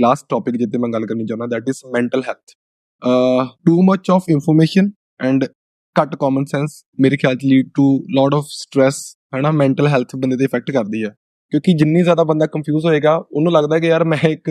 Last topic ਜਿੱਤੇ ਮੈਂ ਗੱਲ ਕਰਨੀ ਚਾਹੁੰਦਾ that is mental health too much of information and ਘੱਟ ਕਾਮਨ ਸੈਂਸ ਮੇਰੇ ਖਿਆਲ ਚ lead to lot of stress ਹੈਨਾ ਮੈਂਟਲ ਹੈਲਥ ਬੰਦੇ ਤੇ ਇਫੈਕਟ ਕਰਦੀ ਹੈ ਕਿਉਂਕਿ ਜਿੰਨੀ ਜ਼ਿਆਦਾ ਬੰਦਾ ਕੰਫਿਊਜ਼ ਹੋਏਗਾ ਉਹਨੂੰ ਲੱਗਦਾ ਕਿ ਯਾਰ ਮੈਂ ਇੱਕ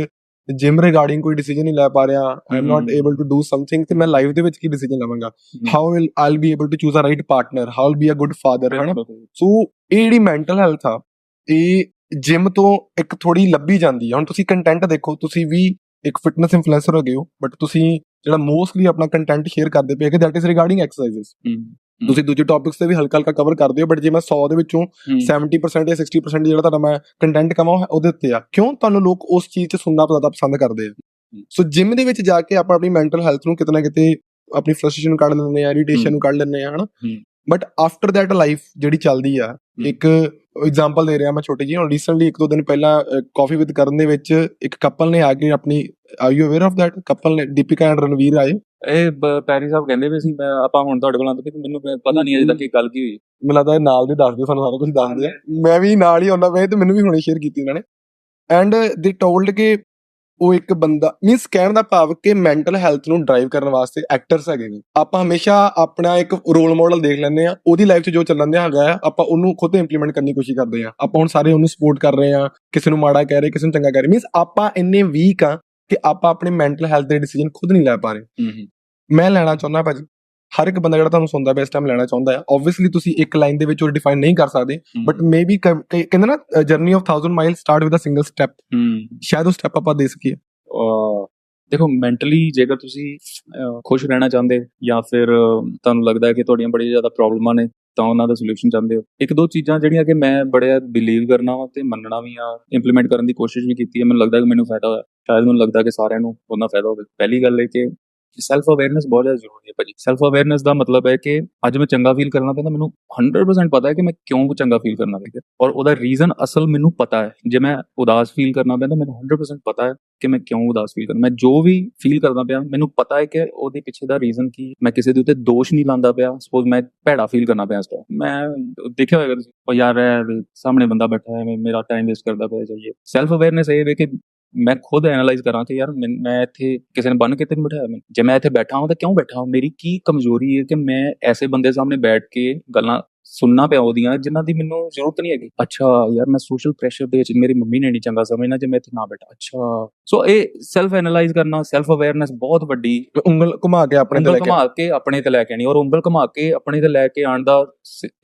ਜਿਮ ਰਿਗਾਰਡਿੰਗ ਕੋਈ ਡਿਸੀਜਨ ਨਹੀਂ ਲੈ ਪਾ ਰਿਹਾ I am not. Able to do something ਤੇ ਮੈਂ ਲਾਈਫ ਦੇ ਵਿੱਚ ਕੀ ਡਿਸੀਜਨ ਲਵਾਂਗਾ? How will I'll be able to choose a right partner how will be a good father ਹੈਨਾ? ਸੋ ਇਹ ਜਿਹੜੀ ਮੈਂਟਲ ਹੈਲਥ ਆ ਇਹ ਜਿਮ ਤੋਂ ਇੱਕ ਥੋੜੀ ਲੱਭੀ ਜਾਂਦੀ ਆ। ਹੁਣ ਤੁਸੀਂ ਕੰਟੈਂਟ ਦੇਖੋ ਤੁਸੀਂ ਵੀ ਇੱਕ ਫਿਟਨੈਸ ਇਨਫਲੂਐਂਸਰ ਹੋ ਗਏ ਹੋ ਬਟ ਤੁਸੀਂ ਜਿਹੜਾ ਮੋਸਟਲੀ ਆਪਣਾ ਕੰਟੈਂਟ ਸ਼ੇਅਰ ਕਰਦੇ ਪਏ ਕਿ ਦੈਟ ਇਜ਼ ਰਿਗਾਰਡਿੰਗ ਐਕਸਰਸਾਈਜ਼ਸ ਤੁਸੀਂ ਦੂਜੇ ਟੌਪਿਕਸ ਤੇ ਵੀ ਹਲਕਾ ਹਲਕਾ ਕਵਰ ਕਰਦੇ ਹੋ ਬਟ ਜੇ ਮੈਂ 100 ਦੇ ਵਿੱਚੋਂ 70% ਜਾਂ 60% ਜਿਹੜਾ ਤੁਹਾਡਾ ਮੈਂ ਕੰਟੈਂਟ ਕਮਾਂ ਉਹ ਉਹਦੇ ਉੱਤੇ ਆ। ਕਿਉਂ? ਤੁਹਾਨੂੰ ਲੋਕ ਉਸ ਚੀਜ਼ 'ਚ ਸੁਣਨਾ ਜ਼ਿਆਦਾ ਪਸੰਦ ਕਰਦੇ ਆ। ਸੋ ਜਿਮ ਦੇ ਵਿੱਚ ਜਾ ਕੇ ਆਪਾਂ ਆਪਣੀ ਮੈਂਟਲ ਹੈਲਥ ਨੂੰ ਕਿਤੇ ਨਾ ਕਿਤੇ ਆਪਣੀ ਫਰਸਟ੍ਰੇਸ਼ਨ ਨੂੰ ਕੱਢ ਲੈਂਦੇ ਆ ਇਰੀਟੇਸ਼ਨ। ਨੂੰ ਕੱਢ ਲੈਂਦੇ ਆ ਹਨਾ। ਬਟ ਆਫਟਰ ਦੈਟ ਲਾਈਫ ਜਿਹੜੀ ਚੱਲਦੀ ਆ ਇੱਕ ਐਗਜ਼ਾਮਪਲ ਦੇ ਰਿਹਾ ਮੈਂ ਛੋਟੀ ਜਿਹੀ। ਹੁਣ ਰੀਸੈਂਟਲੀ ਇੱਕ ਦੋ ਦਿਨ ਪਹਿਲਾਂ ਕਾਫੀ ਵਿਦ ਕਰਨ ਦੇ ਵਿੱਚ ਇੱਕ ਕਪਲ ਨੇ ਆ ਕੇ ਆਪਣੀ are you aware of that couple ਨੇ ਦੀਪਿਕਾ ਐਂਡ ਰਣਵੀਰ ਆਏ। ਇਹ ਪੈਰੀ ਸਾਹਿਬ ਕਹਿੰਦੇ ਵੀ ਸੀ ਮੈਂ ਆਪਾਂ ਹੁਣ ਤੁਹਾਡੇ ਕੋਲ ਆਂਦੇ ਕਿ ਮੈਨੂੰ ਪਤਾ ਨਹੀਂ ਅਜੇ ਤੱਕ ਇਹ ਗੱਲ ਕੀ ਹੋਈ। ਮੈਨੂੰ ਲੱਗਦਾ ਇਹ ਨਾਲ ਦੇ ਦੱਸਦੇ ਸਾਨੂੰ ਸਾਰਾ ਕੁਝ ਦੱਸਦੇ ਮੈਂ ਵੀ ਨਾਲ ਹੀ ਆਉਣਾ ਪਿਆ ਤੇ ਮੈਨੂੰ ਵੀ ਹੁਣੇ ਸ਼ੇਅਰ ਕੀਤੀ ਇਹਨਾਂ ਨੇ। ਐਂਡ ਦੇ ਟੋਲਡ ਕਿ ਉਹ ਇੱਕ ਬੰਦਾ ਮੀਨਸ ਕਹਿਣ ਦਾ ਭਾਵ ਕਿ ਮੈਂਟਲ ਹੈਲਥ ਨੂੰ ਡਰਾਈਵ ਕਰਨ ਵਾਸਤੇ ਐਕਟਰਸ ਹੈਗੇ ਨੇ। ਆਪਾਂ ਹਮੇਸ਼ਾ ਆਪਣਾ ਇੱਕ ਰੋਲ ਮਾਡਲ ਦੇਖ ਲੈਂਦੇ ਆ ਉਹਦੀ ਲਾਈਫ 'ਚ ਜੋ ਚੱਲਣ ਦਿਆ ਹੈਗਾ ਆ ਆਪਾਂ ਉਹਨੂੰ ਖੁਦ ਇੰਪਲੀਮੈਂਟ ਕਰਨ ਦੀ ਕੋਸ਼ਿਸ਼ ਕਰਦੇ ਆ ਆਪਾਂ ਹੁਣ ਸਾਰੇ ਉਹਨੂੰ ਸਪੋਰਟ ਕਰ ਰਹੇ ਆ ਕਿਸੇ ਨੂੰ ਮਾੜਾ ਕਹਿ ਰਹੇ ਕਿਸੇ ਨੂੰ ਚੰਗਾ ਕਹਿ ਰਹੇ। ਮੀਨਸ ਆਪਾਂ ਇੰਨੇ ਵੀਕ ਆ ਕਿ ਆਪਾਂ ਆਪਣੀ ਮੈਂਟਲ ਹੈਲਥ ਦੇ ਡਿਸੀਜਨ ਖੁਦ ਨਹੀਂ ਲੈ ਪਾ ਰਹੇ। ਮੈਂ ਲੈਣਾ ਚਾਹੁੰਦਾ ਭਾਜੀ ਹਰ ਇੱਕ ਬੰਦਾ ਜਿਹੜਾ ਤੁਹਾਨੂੰ ਸੁਣਦਾ ਪਿਆ ਇਸ ਟਾਈਮ ਲੈਣਾ ਚਾਹੁੰਦਾ ਹੈ ਆਬਵੀਅਸਲੀ ਤੁਸੀਂ ਇੱਕ ਲਾਈਨ ਦੇ ਵਿੱਚ ਉਹ ਡਿਫਾਈਨ ਨਹੀਂ ਕਰ ਸਕਦੇ ਬਟ ਮੇਬੀ ਕਹਿੰਦੇ ਨਾ journey of 1000 mile start with a single step ਸ਼ਾਇਦ ਉਹ ਸਟੈਪ ਆਪਾਂ ਦੇ ਸਕੀਏ। ਦੇਖੋ ਮੈਂਟਲੀ ਜੇਕਰ ਤੁਸੀਂ ਖੁਸ਼ ਰਹਿਣਾ ਚਾਹੁੰਦੇ ਜਾਂ ਫਿਰ ਤੁਹਾਨੂੰ ਲੱਗਦਾ ਹੈ ਕਿ ਤੁਹਾਡੀਆਂ ਬੜੀ ਜ਼ਿਆਦਾ ਪ੍ਰੋਬਲਮਾਂ ਨੇ ਤਾਂ ਉਹਨਾਂ ਦਾ ਸੋਲੂਸ਼ਨ ਚਾਹੁੰਦੇ ਹੋ। ਇੱਕ ਦੋ ਚੀਜ਼ਾਂ ਜਿਹੜੀਆਂ ਕਿ ਮੈਂ ਬੜਿਆ ਬਿਲੀਵ ਕਰਨਾ ਵਾ ਤੇ ਮੰਨਣਾ ਵੀ ਆ ਇੰਪਲੀਮੈਂਟ ਕਰਨ ਦੀ ਕੋਸ਼ਿਸ਼ ਵੀ ਕੀਤੀ ਹੈ ਮੈਨੂੰ ਲੱਗਦਾ ਕਿ ਮੈਨੂੰ ਫਾਇਦਾ ਹੋਇਆ। ਸ਼ਾਇਦ ਮੈਨੂੰ ਲੱਗਦਾ ਕਿ ਸਾਰਿਆਂ ਨੂੰ ਉਹਨਾਂ ਫਾਇਦਾ ਹੋਵੇ। ਪਹਿਲੀ ਗੱਲ ਇਹ ਕਿ ਸੈਲਫ ਅਵੇਅਰਨੈਸ ਬਹੁਤ ਜ਼ਿਆਦਾ ਜ਼ਰੂਰੀ ਹੈ ਭਾਜੀ। ਸੈਲਫ ਅਵੇਅਰਨੈਸ ਦਾ ਮਤਲਬ ਹੈ ਕਿ ਅੱਜ ਮੈਂ ਚੰਗਾ ਫੀਲ ਕਰਨਾ ਪੈਂਦਾ, ਮੈਨੂੰ 100% ਪਤਾ ਹੈ ਕਿ ਮੈਂ ਕਿਉਂ ਚੰਗਾ ਫੀਲ ਕਰਨਾ ਪੈਂਦਾ ਔਰ ਉਹਦਾ ਰੀਜ਼ਨ ਅਸਲ ਮੈਨੂੰ ਪਤਾ ਹੈ। ਜੇ ਮੈਂ ਉਦਾਸ ਫੀਲ ਕਰਨਾ ਪੈਂਦਾ ਮੈਨੂੰ 100% ਪਤਾ ਹੈ ਕਿ ਮੈਂ ਕਿਉਂ ਉਦਾਸ ਫੀਲ ਕਰਦਾ ਮੈਂ ਜੋ ਵੀ ਫੀਲ ਕਰਦਾ ਪਿਆ, ਮੈਨੂੰ ਪਤਾ ਹੈ ਕਿ ਉਹਦੇ ਪਿੱਛੇ ਦਾ ਰੀਜ਼ਨ ਕੀ ਮੈਂ ਕਿਸੇ ਦੇ ਉੱਤੇ ਦੋਸ਼ ਨਹੀਂ ਲਾਉਂਦਾ ਪਿਆ। ਸਪੋਜ਼ ਮੈਂ ਭੈੜਾ ਫੀਲ ਕਰਨਾ ਪਿਆ ਇਸ ਟਾਈਮ ਮੈਂ ਦੇਖਿਆ ਹੋਵੇਗਾ ਤੁਸੀਂ ਉਹ ਯਾਰ ਸਾਹਮਣੇ ਬੰਦਾ ਬੈਠਾ ਹੈ ਮੇਰਾ ਟਾਈਮ ਵੇਸਟ ਕਰਦਾ ਪਿਆ ਜਾਈਏ। ਸੈਲਫ ਅਵੇਅਰਨੈਸ ਇਹ ਹੈ ਕਿ ਮੈਂ ਖੁਦ ਐਨਾਲਾਈਜ਼ ਕਰਾਂ ਕਿ ਯਾਰ ਮੈਂ ਇੱਥੇ ਕਿਸੇ ਨੇ ਬੰਨ ਕੇ ਤੇ ਨਹੀਂ ਬਿਠਾਇਆ ਮੈਨੂੰ। ਜੇ ਮੈਂ ਇੱਥੇ ਬੈਠਾ ਹਾਂ ਤਾਂ ਕਿਉਂ ਬੈਠਾ ਹਾਂ? ਮੇਰੀ ਕੀ ਕਮਜ਼ੋਰੀ ਹੈ ਕਿ ਮੈਂ ਐਸੇ ਬੰਦੇ ਸਾਹਮਣੇ ਬੈਠ ਕੇ ਗੱਲਾਂ ਸੁਣਨਾ ਪਿਆ ਉਹਦੀਆਂ ਜਿਨ੍ਹਾਂ ਦੀ ਮੈਨੂੰ ਜ਼ਰੂਰਤ ਨਹੀਂ ਹੈਗੀ। ਅੱਛਾ ਯਾਰ ਮੈਂ ਸੋਸ਼ਲ ਪ੍ਰੈਸ਼ਰ ਦੇ ਵਿੱਚ ਮੇਰੀ ਮੰਮੀ ਨੇ ਨਹੀਂ ਚੰਗਾ ਸਮਝਣਾ ਜੇ ਮੈਂ ਇੱਥੇ ਨਾ ਬੈਠਾ। ਅੱਛਾ। ਸੋ ਇਹ ਸੈਲਫ ਐਨਾਲਾਈਜ਼ ਕਰਨਾ ਸੈਲਫ ਅਵੇਅਰਨੈਸ ਬਹੁਤ ਵੱਡੀ ਉਂਗਲ ਘੁਮਾ ਕੇ ਆਪਣੇ ਤੇ ਲੈ ਕੇ ਘੁਮਾ ਕੇ ਆਪਣੇ ਤੇ ਲੈ ਕੇ ਆਣੀ ਔਰ ਉਂਗਲ ਘੁਮਾ ਕੇ ਆਪਣੇ ਤੇ ਲੈ ਕੇ ਆਉਣ ਦਾ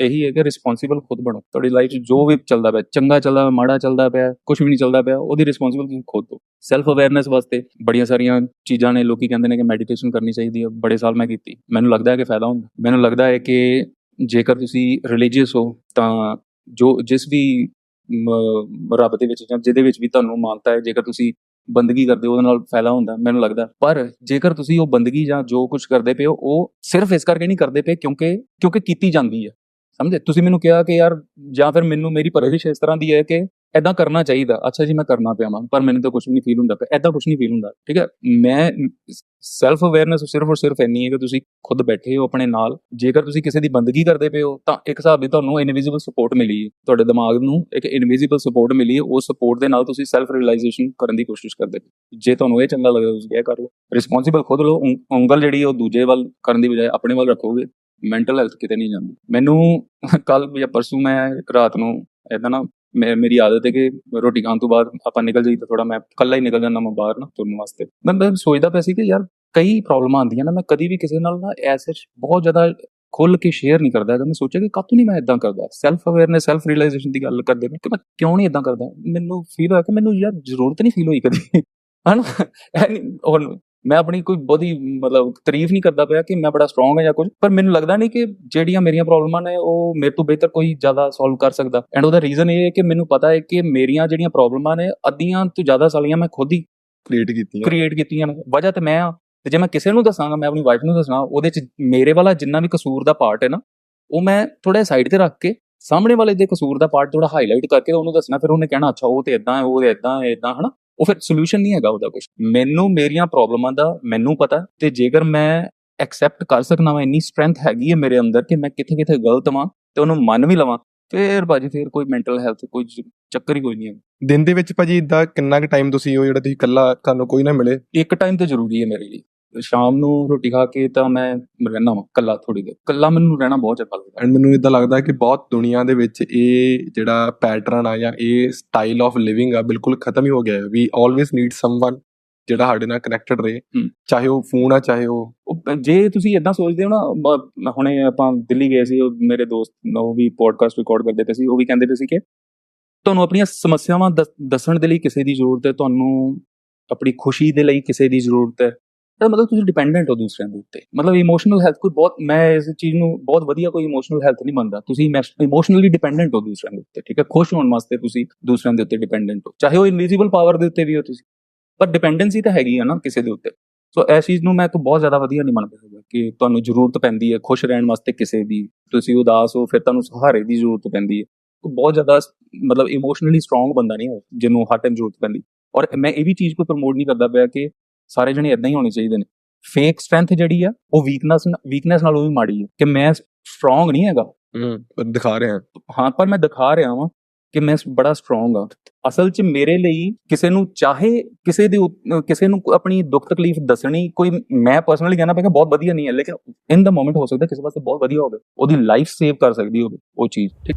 ਇਹੀ ਹੈ ਕਿ ਰਿਸਪੌਂਸਿਬਲ ਖੁਦ ਬਣੋ। ਤੁਹਾਡੀ ਲਾਈਫ 'ਚ ਜੋ ਵੀ ਚੱਲਦਾ ਪਿਆ ਚੰਗਾ ਚੱਲਦਾ ਮਾੜਾ ਚੱਲਦਾ ਪਿਆ ਕੁਝ ਵੀ ਨਹੀਂ ਚੱਲਦਾ ਪਿਆ ਉਹਦੀ ਰਿਸਪੌਂਸਿਬਲ ਤੁਸੀਂ ਖੁਦ ਹੋ ਸੈਲਫ ਅਵੇਅਰਨੈਸ ਵਾਸਤੇ ਬੜੀਆਂ ਸਾਰੀਆਂ ਚੀਜ਼ਾਂ ਨੇ ਲੋਕੀ ਕਹਿੰਦੇ ਨੇ ਕਿ ਮੈਡੀਟੇਸ਼ਨ ਕਰਨੀ ਚਾਹੀਦੀ ਹੈ ਬੜੇ ਸਾਲ ਮੈਂ ਕੀਤੀ। ਮੈਨੂੰ ਲੱਗਦਾ ਹੈ ਕਿ ਫਾਇਦਾ ਹੁੰਦਾ। ਮੈਨੂੰ ਲੱਗਦਾ ਹੈ ਕਿ ਜੇਕਰ ਤੁਸੀਂ ਰਿਲੀਜੀਅਸ ਹੋ, ਤਾਂ ਜੋ ਜਿਸ ਵੀ ਰੱਬ ਦੇ ਵਿੱਚ ਜਾਂ ਜਿਹਦੇ ਵਿੱਚ ਵੀ ਤੁਹਾਨੂੰ ਮਾਨਤਾ ਹੈ, ਜੇਕਰ ਤੁਸੀਂ ਬੰਦਗੀ ਕਰਦੇ ਹੋ, ਉਹਦੇ ਨਾਲ ਫਾਇਦਾ ਹੁੰਦਾ, ਮੈਨੂੰ ਲੱਗਦਾ। ਪਰ ਜੇਕਰ ਤੁਸੀਂ ਉਹ ਬੰਦਗੀ ਜਾਂ ਜੋ ਕੁਝ ਕਰਦੇ ਪਏ ਹੋ, ਉਹ ਸਿਰਫ ਇਸ ਕਰਕੇ ਨਹੀਂ ਕਰਦੇ ਪਏ ਕਿਉਂਕਿ ਕਿਉਂਕਿ ਕੀਤੀ ਜਾਂਦੀ ਹੈ। ਸਮਝੇ? ਤੁਸੀਂ ਮੈਨੂੰ ਕਿਹਾ ਕਿ ਯਾਰ, ਜਾਂ ਫਿਰ ਮੈਨੂੰ, ਮੇਰੀ ਪਰਵਰਿਸ਼ ਇਸ ਤਰ੍ਹਾਂ ਦੀ ਹੈ ਕਿ ਐਦਾਂ ਕਰਨਾ ਚਾਹੀਦਾ। ਅੱਛਾ ਜੀ, ਮੈਂ ਕਰਨਾ ਪਿਆ ਵਾਂ, ਪਰ ਮੈਨੂੰ ਤਾਂ ਕੁਝ ਵੀ ਨਹੀਂ ਫੀਲ ਹੁੰਦਾ ਪਿਆ। ਐਦਾਂ ਕੁਝ ਨਹੀਂ ਫੀਲ ਹੁੰਦਾ, ਠੀਕ ਹੈ? ਮੈਂ ਸੈਲਫ ਅਵੇਅਰਨੈਸ ਸਿਰਫ ਔਰ ਸਿਰਫ ਇੰਨੀ ਹੈ ਕਿ ਤੁਸੀਂ ਖੁਦ ਬੈਠੇ ਹੋ ਆਪਣੇ ਨਾਲ। ਜੇਕਰ ਤੁਸੀਂ ਕਿਸੇ ਦੀ ਬੰਦਗੀ ਕਰਦੇ ਪਏ ਹੋ, ਤਾਂ ਇੱਕ ਹਿਸਾਬ ਦੀ ਤੁਹਾਨੂੰ ਇਨਵਿਜ਼ੀਬਲ ਸਪੋਰਟ ਮਿਲੀ ਹੈ। ਤੁਹਾਡੇ ਦਿਮਾਗ ਨੂੰ ਇੱਕ ਇਨਵਿਜ਼ੀਬਲ ਸਪੋਰਟ ਮਿਲੀ ਹੈ। ਉਸ ਸਪੋਰਟ ਦੇ ਨਾਲ ਤੁਸੀਂ ਸੈਲਫ ਰਿਅਲਾਈਜੇਸ਼ਨ ਕਰਨ ਦੀ ਕੋਸ਼ਿਸ਼ ਕਰਦੇ ਹੋ। ਜੇ ਤੁਹਾਨੂੰ ਇਹ ਚੰਗਾ ਲੱਗਦਾ, ਤੁਸੀਂ ਇਹ ਕਰ ਲਓ। ਰਿਸਪੌਂਸਿਬਲ ਖੁਦ ਲਓ। ਉਂ- ਉਂਗਲ ਜਿਹੜੀ ਉਹ ਦੂਜੇ ਵੱਲ ਕਰਨ ਦੀ ਬਜਾਏ ਆਪਣੇ ਵੱਲ ਰੱਖੋਗੇ। ਮੈਂਟਲ ਹੈਲਥ ਕਿਤੇ ਨਹੀਂ ਜਾਂਦੀ। ਮੈਨੂੰ ਕੱਲ ਜਾਂ ਪਰਸੋਂ ਮੈਂ ਰਾਤ ਨੂੰ ਇਦਾਂ ਨਾ ਮੈਂ, ਮੇਰੀ ਆਦਤ ਹੈ ਕਿ ਰੋਟੀ ਖਾਣ ਤੋਂ ਬਾਅਦ ਆਪਾਂ ਨਿਕਲ ਜਾਈਦਾ ਥੋੜਾ ਮੈਂ ਇਕੱਲਾ ਹੀ ਨਿਕਲ ਜਾਂਦਾ ਮੈਂ ਬਾਹਰ ਨਾ ਤੁਰਨ ਵਾਸਤੇ। ਮੈਂ ਮੈਂ ਸੋਚਦਾ ਪਿਆ ਸੀ ਕਿ ਯਾਰ ਕਈ ਪ੍ਰੋਬਲਮਾਂ ਆਉਂਦੀਆਂ ਨਾ, ਮੈਂ ਕਦੀ ਵੀ ਕਿਸੇ ਨਾਲ ਨਾ ਐਸੇ ਬਹੁਤ ਜ਼ਿਆਦਾ ਖੁੱਲ ਕੇ ਸ਼ੇਅਰ ਨਹੀਂ ਕਰਦਾ ਹੈਗਾ। ਮੈਂ ਸੋਚਿਆ ਕਿ ਕਾਤੋਂ ਨਹੀਂ ਮੈਂ ਇਦਾਂ ਕਰਦਾ? ਸੈਲਫ ਅਵੇਅਰਨੈਸ ਸੈਲਫ ਰਿਅਲਾਈਜੇਸ਼ਨ ਦੀ ਗੱਲ ਕਰਦੇ ਨੇ ਕਿ ਮੈਂ ਕਿਉਂ ਨਹੀਂ ਇਦਾਂ ਕਰਦਾ? ਮੈਨੂੰ ਫੀਲ ਹੋਇਆ ਕਿ ਮੈਨੂੰ ਯਾਰ ਜ਼ਰੂਰਤ ਨਹੀਂ ਫੀਲ ਹੋਈ ਕਦੀ। ਹਨਾ? ਇਹ ਹੁਣ ਮੈਂ ਆਪਣੀ ਕੋਈ ਬਹੁਤੀ ਮਤਲਬ ਤਾਰੀਫ ਨਹੀਂ ਕਰਦਾ ਪਿਆ ਕਿ ਮੈਂ ਬੜਾ ਸਟਰੋਂਗ ਹਾਂ ਜਾਂ ਕੁਝ ਪਰ ਮੈਨੂੰ ਲੱਗਦਾ ਨਹੀਂ ਕਿ ਜਿਹੜੀਆਂ ਮੇਰੀਆਂ ਪ੍ਰੋਬਲਮਾਂ ਨੇ ਉਹ ਮੇਰੇ ਤੋਂ ਬਿਹਤਰ ਕੋਈ ਜ਼ਿਆਦਾ ਸੋਲਵ ਕਰ ਸਕਦਾ। ਐਂਡ ਉਹਦਾ ਰੀਜ਼ਨ ਇਹ ਹੈ ਕਿ ਮੈਨੂੰ ਪਤਾ ਹੈ ਕਿ ਮੇਰੀਆਂ ਜਿਹੜੀਆਂ ਪ੍ਰੋਬਲਮਾਂ ਨੇ ਅੱਧੀਆਂ ਤੋਂ ਜ਼ਿਆਦਾ ਸਾਲੀਆਂ ਮੈਂ ਖੁਦ ਹੀ ਕ੍ਰੀਏਟ ਕੀਤੀਆਂ। ਕ੍ਰੀਏਟ ਕੀਤੀਆਂ ਨੇ। ਵਜ੍ਹਾ ਤੇ ਮੈਂ ਆ ਤੇ ਜੇ ਮੈਂ ਕਿਸੇ ਨੂੰ ਦੱਸਾਂਗਾ ਮੈਂ ਆਪਣੀ ਵਾਈਫ ਨੂੰ ਦੱਸਣਾ ਉਹਦੇ ਚ ਮੇਰੇ ਵਾਲਾ ਜਿੰਨਾ ਵੀ ਕਸੂਰ ਦਾ ਪਾਰਟ ਹੈ ਨਾ ਉਹ ਮੈਂ ਥੋੜਾ ਸਾਈਡ ਤੇ ਰੱਖ ਕੇ ਸਾਹਮਣੇ ਵਾਲੇ ਦੇ ਕਸੂਰ ਦਾ ਪਾਰਟ ਥੋੜਾ ਹਾਈਲਾਈਟ ਕਰਕੇ ਉਹਨੂੰ ਦੱਸਣਾ ਫਿਰ ਉਹਨੇ ਕਹਿਣਾ ਅੱਛਾ ਉਹ ਤੇ ਇਦਾਂ ਹੈ ਉਹ ਤੇ ਇਦਾਂ ਹੈ ਇਦਾਂ ਹਨਾ? ਉਹ ਫਿਰ ਸੋਲੂਸ਼ਨ ਨਹੀਂ ਹੈਗਾ ਉਹਦਾ ਕੁਝ ਮੈਨੂੰ ਮੇਰੀਆਂ ਪ੍ਰੋਬਲਮਾਂ ਦਾ ਮੈਨੂੰ ਪਤਾ ਤੇ ਜੇਕਰ ਮੈਂ ਐਕਸੈਪਟ ਕਰ ਸਕਣਾ ਵਾ ਇੰਨੀ ਸਟਰੈਂਥ ਹੈਗੀ ਹੈ ਮੇਰੇ ਅੰਦਰ ਕਿ ਮੈਂ ਕਿੱਥੇ ਕਿੱਥੇ ਗਲਤ ਵਾਂ ਤੇ ਉਹਨੂੰ ਮੰਨ ਵੀ ਲਵਾਂ ਫਿਰ ਭਾਜੀ ਫਿਰ ਕੋਈ ਮੈਂਟਲ ਹੈਲਥ ਕੋਈ ਚੱਕਰ ਹੀ ਕੋਈ ਨਹੀਂ ਹੈ ਦਿਨ ਦੇ ਵਿੱਚ ਭਾਜੀ ਇਦਾਂ ਕਿੰਨਾ ਕੁ ਟਾਈਮ ਤੁਸੀਂ ਉਹ ਜਿਹੜਾ ਤੁਸੀਂ ਇਕੱਲਾ ਤੁਹਾਨੂੰ ਕੋਈ ਨਾ ਮਿਲੇ? ਇੱਕ ਟਾਈਮ ਤੇ ਜ਼ਰੂਰੀ ਹੈ ਮੇਰੇ ਲਈ। ਸ਼ਾਮ ਨੂੰ ਰੋਟੀ ਖਾ ਕੇ ਤਾਂ ਮੈਂ ਰਹਿਣਾ ਵਾ ਕੱਲਾ ਥੋੜੀ ਦੇਰ। ਕੱਲਾ ਮੈਨੂੰ ਰਹਿਣਾ ਬਹੁਤ ਚੰਗਾ ਲੱਗਦਾ। ਐਂਡ ਮੈਨੂੰ ਇਦਾਂ ਲੱਗਦਾ ਕਿ ਬਹੁਤ ਦੁਨੀਆ ਦੇ ਵਿੱਚ ਇਹ ਜਿਹੜਾ ਪੈਟਰਨ ਆ ਜਾਂ ਇਹ ਸਟਾਈਲ ਆਫ ਲਿਵਿੰਗ ਆ ਬਿਲਕੁਲ ਖਤਮ ਹੀ ਹੋ ਗਿਆ ਹੈ। ਵੀ ਆਲਵੇਸ ਨੀਡ ਸਮਵਨ ਜਿਹੜਾ ਸਾਡੇ ਨਾਲ ਕਨੈਕਟਡ ਰਹੇ। ਚਾਹੇ ਉਹ ਫੋਨ ਆ ਚਾਹੇ ਉਹ ਜੇ ਤੁਸੀਂ ਇਦਾਂ ਸੋਚਦੇ ਹੋ ਨਾ ਹੁਣੇ ਆਪਾਂ ਦਿੱਲੀ ਗਏ ਸੀ ਉਹ ਮੇਰੇ ਦੋਸਤ ਉਹ ਵੀ ਪੋਡਕਾਸਟ ਰਿਕਾਰਡ ਕਰਦੇ ਪਏ ਸੀ ਉਹ ਵੀ ਕਹਿੰਦੇ ਪਏ ਸੀ ਕਿ ਤੁਹਾਨੂੰ ਆਪਣੀਆਂ ਸਮੱਸਿਆਵਾਂ ਦੱਸ- ਦੱਸਣ ਦੇ ਲਈ ਕਿਸੇ ਦੀ ਜ਼ਰੂਰਤ ਹੈ ਤੁਹਾਨੂੰ ਆਪਣੀ ਖੁਸ਼ੀ ਦੇ ਲਈ ਕਿਸੇ ਦੀ ਜ਼ਰੂਰਤ ਹੈ। ਤਾਂ ਮਤਲਬ ਤੁਸੀਂ ਡਿਪੈਂਡੈਂਟ ਹੋ ਦੂਸਰਿਆਂ ਦੇ ਉੱਤੇ। ਮਤਲਬ ਇਮੋਸ਼ਨਲ ਹੈਲਥ ਕੋਈ ਬਹੁਤ ਮੈਂ ਇਸ ਚੀਜ਼ ਨੂੰ ਬਹੁਤ ਵਧੀਆ ਕੋਈ ਇਮੋਸ਼ਨਲ ਹੈਲਥ ਨਹੀਂ ਮੰਨਦਾ। ਤੁਸੀਂ ਇਮੋਸ਼ਨਲੀ ਡਿਪੈਂਡੈਂਟ ਹੋ ਦੂਸਰਿਆਂ ਦੇ ਉੱਤੇ, ਠੀਕ ਹੈ? ਖੁਸ਼ ਹੋਣ ਵਾਸਤੇ ਤੁਸੀਂ ਦੂਸਰਿਆਂ ਦੇ ਉੱਤੇ ਡਿਪੈਂਡੈਂਟ ਹੋ। ਚਾਹੇ ਉਹ ਇਨਵਿਜ਼ੀਬਲ ਪਾਵਰ ਦੇ ਉੱਤੇ ਵੀ ਹੋ ਤੁਸੀਂ। ਪਰ ਡਿਪੈਂਡੈਂਸੀ ਤਾਂ ਹੈਗੀ ਆ ਨਾ ਕਿਸੇ ਦੇ ਉੱਤੇ। ਸੋ ਇਸ ਚੀਜ਼ ਨੂੰ ਮੈਂ ਤਾਂ ਬਹੁਤ ਜ਼ਿਆਦਾ ਵਧੀਆ ਨਹੀਂ ਮੰਨਦਾ ਹੈਗਾ ਕਿ ਤੁਹਾਨੂੰ ਜ਼ਰੂਰਤ ਪੈਂਦੀ ਹੈ ਖੁਸ਼ ਰਹਿਣ ਵਾਸਤੇ ਕਿਸੇ ਦੀ। ਤੁਸੀਂ ਉਦਾਸ ਹੋ, ਫਿਰ ਤੁਹਾਨੂੰ ਸਹਾਰੇ ਦੀ ਜ਼ਰੂਰਤ ਪੈਂਦੀ ਹੈ। ਬਹੁਤ ਜ਼ਿਆਦਾ ਮਤਲਬ ਇਮੋਸ਼ਨਲੀ ਸਟਰੋਂਗ ਬੰਦਾ ਨਹੀਂ ਹੈ ਜਿਹਨੂੰ ਹਰ ਟਾਈਮ ਜ਼ਰੂਰਤ ਪੈਂਦੀ। ਔਰ ਮੈਂ ਇਹ ਵੀ ਚੀਜ਼ ਕੋਈ ਪ੍ਰਮੋਟ ਨਹੀਂ ਕਰਦਾ ਪਿਆ ਕਿ ਸਾਰੇ ਜਣੇ ਇਦਾਂ ਹੀ ਹੋਣੇ ਚਾਹੀਦੇ ਨੇ। ਫੇਕ ਸਟਰੈਂਥ ਜਿਹੜੀ ਆ ਉਹ ਵੀਕਨੈਸ ਵੀਕਨੈਸ ਨਾਲ ਵੀ ਮਾੜੀ ਹੈ ਕਿ ਮੈਂ ਸਟਰੋਂਗ ਨਹੀਂ ਹੈਗਾ। ਹਮ ਦਿਖਾ ਰਹੇ। ਹਾਂ ਪਰ ਮੈਂ ਦਿਖਾ ਰਿਹਾ ਵਾਂ ਕਿ ਮੈਂ ਬੜਾ ਸਟਰੋਂਗ ਆ। ਅਸਲ 'ਚ ਮੇਰੇ ਲਈ ਕਿਸੇ ਨੂੰ ਚਾਹੇ ਕਿਸੇ ਦੇ ਕਿਸੇ ਨੂੰ ਆਪਣੀ ਦੁੱਖ ਤਕਲੀਫ ਦੱਸਣੀ ਕੋਈ ਮੈਂ ਪਰਸਨਲੀ ਕਹਿਣਾ ਪੈਗਾ ਬਹੁਤ ਵਧੀਆ ਨਹੀਂ ਹੈ ਲੇਕਿਨ ਇਨ ਦਾ ਮੋਮੈਂਟ ਹੋ ਸਕਦਾ ਕਿਸੇ ਵਾਸਤੇ ਬਹੁਤ ਵਧੀਆ ਹੋਵੇ। ਉਹਦੀ ਲਾਈਫ ਸੇਵ ਕਰ ਸਕਦੀ ਹੋਵੇ ਉਹ ਚੀਜ਼ ਠੀਕ?